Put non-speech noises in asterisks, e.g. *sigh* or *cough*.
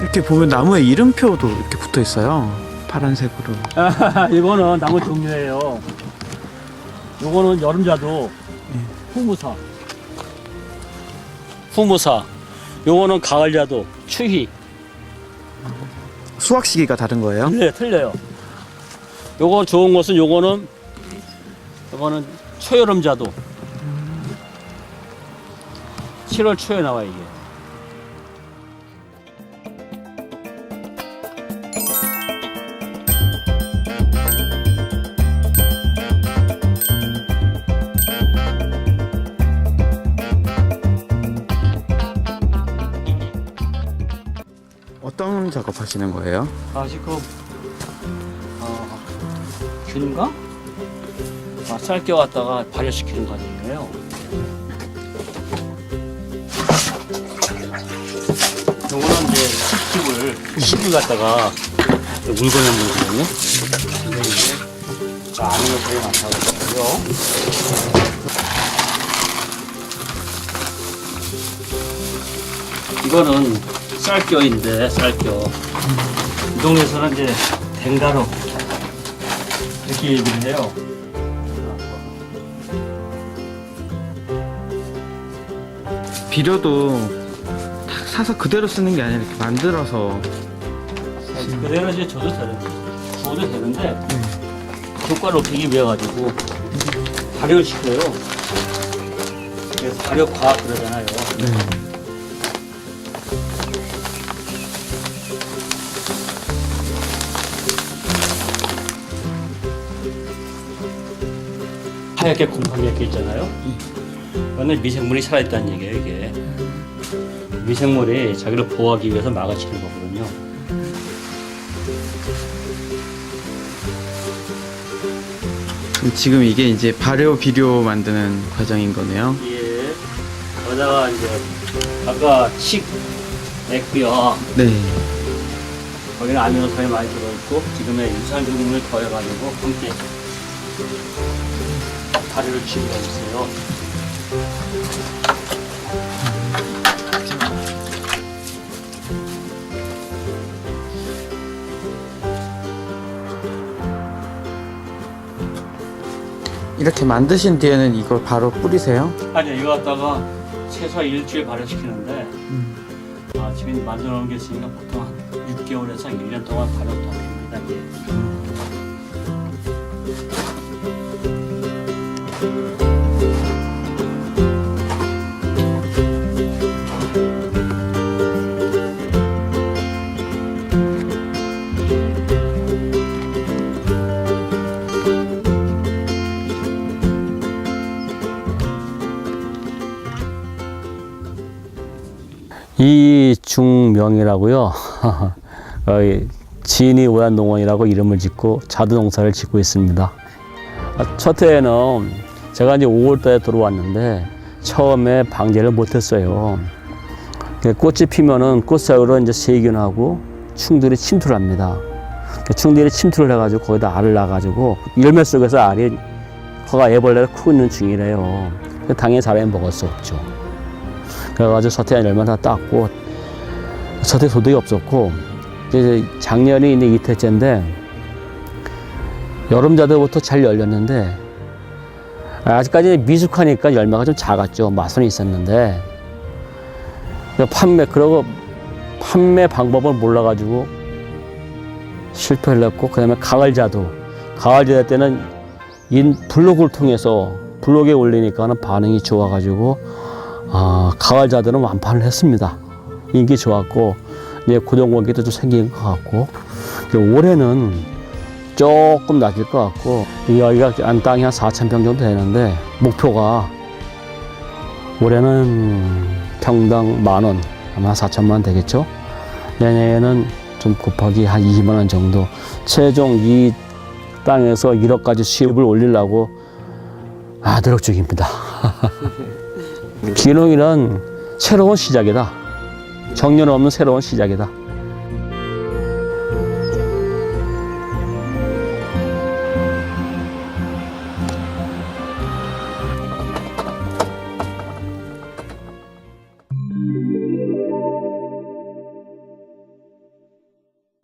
이렇게 보면 나무에 이름표도 이렇게 붙어 있어요. 파란색으로. *laughs* 이거는 나무 종류예요. 요거는 여름자도 후무사. 후무사. 요거는 가을자도 추희. 수확 시기가 다른 거예요? 네, 틀려요. 요거 좋은 것은 요거는 요거는 초여름자도. 7월 초에 나와 이게. 어떤 작업 하시는 거예요? 아 지금 어, 균가? 아, 쌀 껴갖다가 발효시키는 과정이에요. 요거는 이제 흙집을 흙을 갖다가. 근데 이제 자, 안으로 되게 많다고요. 이거는 쌀겨인데 쌀겨. 이 동네에서는 이제 댕가로 이렇게 얘기를 해요. 비료도 다 사서 그대로 쓰는 게 아니라 이렇게 만들어서 그대로 이제 줘도 되는, 줘도 되는데 효과를 높이기 위해 가지고 발효를 시켜요. 그래서 발효 과학 그러잖아요. 네. 하얗게 곰팡이 이렇게 있잖아요. 그거는 미생물이 살아있다는 얘기예요, 이게. 미생물이 자기를 보호하기 위해서 막아치는 거거든요. 그럼 지금 이게 이제 발효 비료 만드는 과정인 거네요. 예. 거기다가 이제 아까 칡 냈고요. 네. 거기는 아미노산이 많이 들어있고 지금의 유산균을 더해가지고 함께 다리를 있어요. 이렇게 만드신 뒤에는 이걸 바로 뿌리세요? 아니요, 이거 갖다가 최소 일주일 발효시키는데 아, 지금 만들어 놓은 게 있으니까 보통 한 6개월에서 1년 동안 발효 더 됩니다. 이 이중명이라고요. 어, 지인이 오얀 농원이라고 이름을 짓고 자두 농사를 짓고 있습니다. 아, 첫 해에는 제가 이제 5월달에 들어왔는데 처음에 방제를 못했어요. 그 꽃이 피면은 꽃 사이로 이제 세균하고 충들이 침투합니다. 그 충들이 침투를 해가지고 거기다 알을 낳아가지고 열매 속에서 알이 허가 애벌레를 크고 있는 중이래요. 그 당연히 사람이 먹을 수 없죠. 그래가지고 서태한 열매 다 땄고 서태 소득이 없었고 이제 작년이 이제 이태째인데 여름 자들부터 잘 열렸는데 아직까지 미숙하니까 열매가 좀 작았죠. 맛은 있었는데. 판매 그러고 판매 방법을 몰라가지고 실패를 했고 그다음에 가을자도 가을자 때는 인 블로그를 통해서 블로그에 올리니까는 반응이 좋아가지고 아, 가을자들은 완판을 했습니다. 인기 좋았고, 이제 고정관계도 좀 생긴 것 같고, 올해는 조금 낮을 것 같고, 여기가 한 땅이 한 4천 평 정도 되는데, 목표가 올해는 평당 만 원, 아마 4천만 되겠죠? 내년에는 좀 곱하기 한 20만 원 정도, 최종 이 땅에서 1억까지 수입을 올리려고 아, 노력 중입니다. 기농이란 새로운 시작이다. 정년 없는 새로운 시작이다.